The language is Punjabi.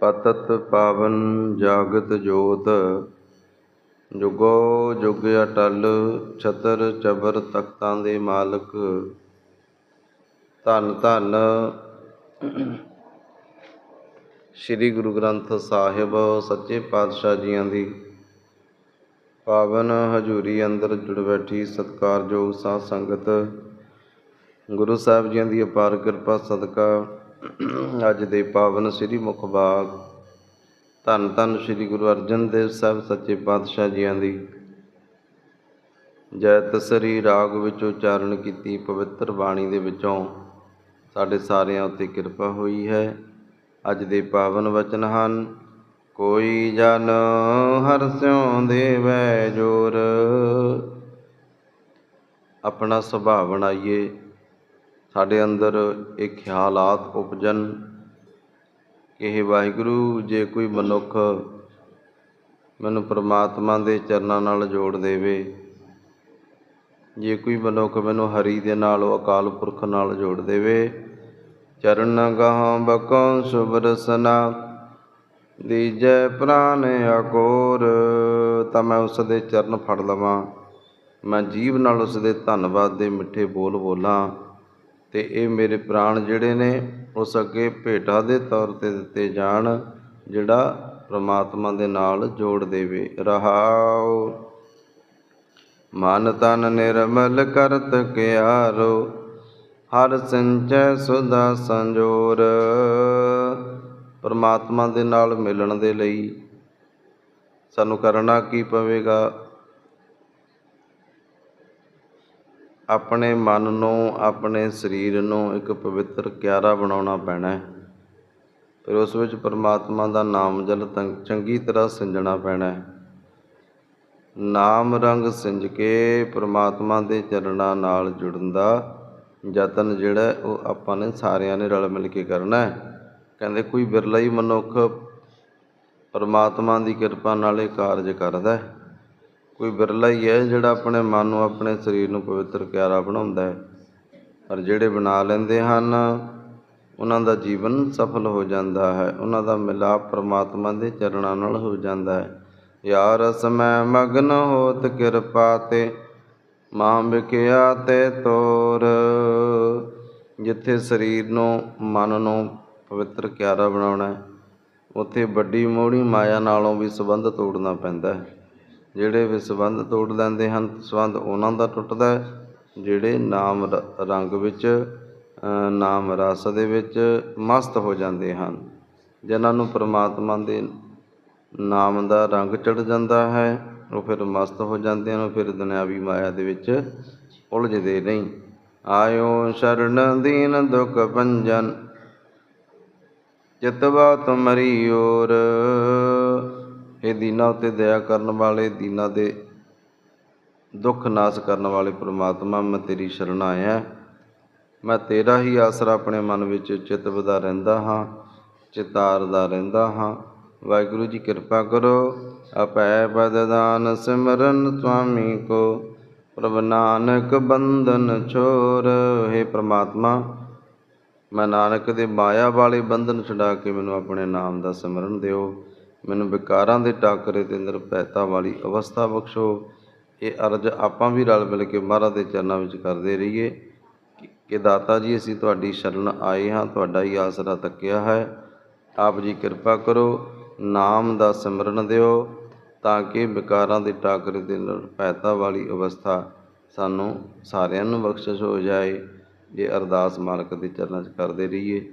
ਪਤਤ ਪਾਵਨ ਜਾਗਤ ਜੋਤ, ਜੁਗੋ ਜੁਗ ਅਟਲ ਛਤਰ ਚਬਰ ਤਖਤਾਂ ਦੇ ਮਾਲਕ। ਧੰਨ ਧੰਨ ਸ੍ਰੀ ਗੁਰੂ ਗ੍ਰੰਥ ਸਾਹਿਬ ਸੱਚੇ ਪਾਤਸ਼ਾਹ ਜੀਆਂ ਦੀ। ਪਾਵਨ ਹਜ਼ੂਰੀ ਅੰਦਰ ਜੁੜ ਬੈਠੀ ਸਤਿਕਾਰਯੋਗ ਸਾਧ ਸੰਗਤ, ਗੁਰੂ ਸਾਹਿਬ ਜੀਆਂ ਦੀ ਅਪਾਰ ਕਿਰਪਾ, ਸਦਕਾ ਅੱਜ ਦੇ ਪਾਵਨ ਸ੍ਰੀ ਮੁਖਬਾਗ ਧੰਨ ਧੰਨ ਸ੍ਰੀ ਗੁਰੂ ਅਰਜਨ ਦੇਵ ਸਾਹਿਬ ਸੱਚੇ ਪਾਤਸ਼ਾਹ ਜੀਆਂ ਦੀ। ਜੈ ਤਸਰੀ ਰਾਗ ਵਿੱਚ ਉਚਾਰਨ ਕੀਤੀ ਪਵਿੱਤਰ ਬਾਣੀ ਦੇ ਵਿੱਚੋਂ ਸਾਡੇ ਸਾਰਿਆਂ ਉੱਤੇ ਕਿਰਪਾ ਹੋਈ ਹੈ। ਅੱਜ ਦੇ ਪਾਵਨ ਵਚਨ ਹਨ, ਕੋਈ ਜਨ ਹਰ ਸਿਉ ਦੇਵੈ ਜੋਰ। ਆਪਣਾ ਸੁਭਾਅ ਬਣਾਈਏ। ਸਾਡੇ ਅੰਦਰ ਇਹ ਖਿਆਲਾਤ, ਉਪਜਨ, ਕਿ ਇਹ ਵਾਹਿਗੁਰੂ, ਜੇ ਕੋਈ ਮਨੁੱਖ ਮੈਨੂੰ ਪ੍ਰਮਾਤਮਾ ਦੇ ਚਰਨਾਂ ਨਾਲ ਜੋੜ ਦੇਵੇ, ਜੇ ਕੋਈ ਮਨੁੱਖ ਮੈਨੂੰ ਹਰੀ ਦੇ ਨਾਲ ਉਹ ਅਕਾਲ ਪੁਰਖ ਨਾਲ ਜੋੜ ਦੇਵੇ, ਚਰਨ ਗਾਹ ਬਕਉ ਸੁਭ ਰਸਨਾ, ਦੀਜੈ ਪ੍ਰਾਨ ਅਕੋਰ, ਤਾਂ ਮੈਂ ਉਸ ਦੇ ਚਰਨ ਫੜ ਲਵਾਂ, ਮੈਂ ਜੀਵ ਨਾਲ ਉਸ ਦੇ ਧੰਨਵਾਦ ਦੇ ਮਿੱਠੇ ਬੋਲ ਬੋਲਾਂ। ਤੇ ਇਹ ਮੇਰੇ ਪ੍ਰਾਣ ਜਿਹੜੇ ਨੇ, ਉਸ ਅੱਗੇ ਭੇਟਾ ਦੇ ਤੌਰ ਤੇ ਦਿੱਤੇ ਜਾਣ, ਜਿਹੜਾ ਪ੍ਰਮਾਤਮਾ ਦੇ ਨਾਲ ਜੋੜ ਦੇਵੇ। ਰਹਾਉ। ਮਨ ਤਨ ਨਿਰਮਲ ਕਰਤ ਕਿਆਰੋ, ਹਰ ਸੰਚੈ ਸੁਦਾ ਸੰਜੋਰ। ਪਰਮਾਤਮਾ ਦੇ ਨਾਲ ਮਿਲਣ ਦੇ ਲਈ ਸਾਨੂੰ ਕਰਨਾ ਕੀ ਪਵੇਗਾ? ਆਪਣੇ ਮਨ ਨੂੰ, ਆਪਣੇ ਸਰੀਰ ਨੂੰ ਇੱਕ ਪਵਿੱਤਰ ਕਿਆਰਾ ਬਣਾਉਣਾ ਪੈਣਾ ਹੈ। ਫਿਰ ਉਸ ਵਿੱਚ ਪਰਮਾਤਮਾ ਦਾ ਨਾਮ ਜਲ ਚੰਗੀ ਤਰ੍ਹਾਂ ਸਿੰਜਣਾ ਪੈਣਾ ਹੈ। ਨਾਮ ਰੰਗ ਸਿੰਜ ਕੇ ਪਰਮਾਤਮਾ ਦੇ ਚਰਨਾਂ ਨਾਲ ਜੁੜਨ ਦਾ ਯਤਨ ਜਿਹੜਾ ਉਹ ਆਪਾਂ ਨੇ ਸਾਰਿਆਂ ਨੇ ਰਲ ਮਿਲ ਕੇ ਕਰਨਾ ਹੈ। ਕਹਿੰਦੇ ਕੋਈ ਬਿਰਲਾ ਹੀ ਮਨੁੱਖ ਪਰਮਾਤਮਾ ਦੀ ਕਿਰਪਾ ਨਾਲ ਇਹ ਕਾਰਜ ਕਰਦਾ ਹੈ। ਕੋਈ ਵਿਰਲਾ ਹੀ ਹੈ ਜਿਹੜਾ ਆਪਣੇ ਮਨ ਨੂੰ, ਆਪਣੇ ਸਰੀਰ ਨੂੰ ਪਵਿੱਤਰ, ਪਿਆਰਾ ਬਣਾਉਂਦਾ ਹੈ। ਪਰ ਜਿਹੜੇ ਬਣਾ ਲੈਂਦੇ ਹਨ, ਉਹਨਾਂ ਦਾ ਜੀਵਨ ਸਫਲ ਹੋ ਜਾਂਦਾ ਹੈ। ਉਹਨਾਂ ਦਾ ਮਿਲਾਪ ਪਰਮਾਤਮਾ ਦੇ ਚਰਨਾਂ ਨਾਲ ਹੋ ਜਾਂਦਾ ਹੈ। ਯਾ ਰਸ ਮੈਂ ਮਗਨ ਹੋਤ ਕਿਰਪਾ ਤੇ ਮਾਂ ਵਿਕਿਆ ਤੇ ਤੋਰ। ਜਿੱਥੇ ਸਰੀਰ ਨੂੰ, ਮਨ ਨੂੰ ਪਵਿੱਤਰ ਕਿਆਰਾ ਬਣਾਉਣਾ ਹੈ, ਉੱਥੇ ਵੱਡੀ ਮੋੜੀ ਮਾਇਆ ਨਾਲੋਂ ਵੀ ਸੰਬੰਧ ਤੋੜਨਾ ਪੈਂਦਾ ਹੈ। ਜਿਹੜੇ ਵੀ ਸੰਬੰਧ ਤੋੜ ਲੈਂਦੇ ਹਨ, ਸੰਬੰਧ ਉਹਨਾਂ ਦਾ ਟੁੱਟਦਾ ਹੈ, ਜਿਹੜੇ ਨਾਮ ਰ, ਰੰਗ ਵਿੱਚ ਨਾਮ ਰਸ ਦੇ ਵਿੱਚ ਮਸਤ ਹੋ ਜਾਂਦੇ ਹਨ। ਜਿਨ੍ਹਾਂ ਨੂੰ ਪ੍ਰਮਾਤਮਾ ਦੇ ਨਾਮ ਦਾ ਰੰਗ ਚੜ ਜਾਂਦਾ ਹੈ, ਉਹ ਫਿਰ ਮਸਤ ਹੋ ਜਾਂਦੇ ਹਨ ਫਿਰ ਦੁਨਿਆਵੀ ਮਾਇਆ ਦੇ ਵਿੱਚ ਉਲਝਦੇ ਨਹੀਂ। ਆਇਓ ਸ਼ਰਨ ਦੀਨ ਦੁਖ ਭੰਜਨ, ਚਿਤਵਾ ਤੁਮਰੀ ਓਰ ਇਹ ਦੀਨਾ ਉਤੇ ਦਇਆ ਕਰਨ ਵਾਲੇ, ਦੀਨਾ ਦੇ ਦੁੱਖ ਨਾਸ ਕਰਨ ਵਾਲੇ ਪ੍ਰਮਾਤਮਾ, ਮੈਂ ਤੇਰੀ ਸ਼ਰਨ ਆਇਆ। ਮੈਂ ਤੇਰਾ ਹੀ ਆਸਰਾ ਆਪਣੇ ਮਨ ਵਿੱਚ ਚਿਤਵਦਾ ਰਹਿੰਦਾ ਹਾਂ ਚਿਤਾਰਦਾ ਰਹਿੰਦਾ ਹਾਂ। ਵਾਹਿਗੁਰੂ ਜੀ ਕਿਰਪਾ ਕਰੋ ਅਪੈ ਪਦਦਾਨ ਸਿਮਰਨ ਸੁਆਮੀ ਕੋ। ਪ੍ਰਭ ਨਾਨਕ ਬੰਧਨ ਛੋਰ, ਹੈ ਪ੍ਰਮਾਤਮਾ, ਮੈਂ ਨਾਨਕ ਦੇ ਮਾਇਆ ਵਾਲੇ ਬੰਧਨ ਛੁਡਾ ਕੇ ਮੈਨੂੰ ਆਪਣੇ ਨਾਮ ਦਾ ਸਿਮਰਨ ਦਿਓ। ਮੈਨੂੰ ਵਿਕਾਰਾਂ ਦੇ ਟਾਕਰੇ ਤੇ ਨਿਰਭੈਤਾ ਵਾਲੀ ਅਵਸਥਾ ਬਖਸ਼ੋ। ਇਹ ਅਰਜ ਆਪਾਂ ਵੀ ਰਲ ਮਿਲ ਕੇ ਮਹਾਰਾਜ ਦੇ ਚਰਨਾਂ ਵਿੱਚ ਕਰਦੇ ਰਹੀਏ ਕਿ ਦਾਤਾ ਜੀ, ਅਸੀਂ ਤੁਹਾਡੀ ਸ਼ਰਨ ਆਏ ਹਾਂ, ਤੁਹਾਡਾ ਹੀ ਆਸਰਾ ਤੱਕਿਆ ਹੈ। ਆਪ ਜੀ ਕਿਰਪਾ ਕਰੋ, ਨਾਮ ਦਾ ਸਿਮਰਨ ਦਿਓ ਤਾਂ ਕਿ ਵਿਕਾਰਾਂ ਦੇ ਟਾਕਰੇ ਤੇ ਨਿਰਭੈਤਾ ਵਾਲੀ ਅਵਸਥਾ ਸਾਨੂੰ ਸਾਰਿਆਂ ਨੂੰ ਬਖਸ਼ਿਸ਼ ਹੋ ਜਾਏ। ਇਹ ਅਰਦਾਸ ਮਾਲਕ ਦੇ ਚਰਨਾਂ 'ਚ ਕਰਦੇ ਰਹੀਏ।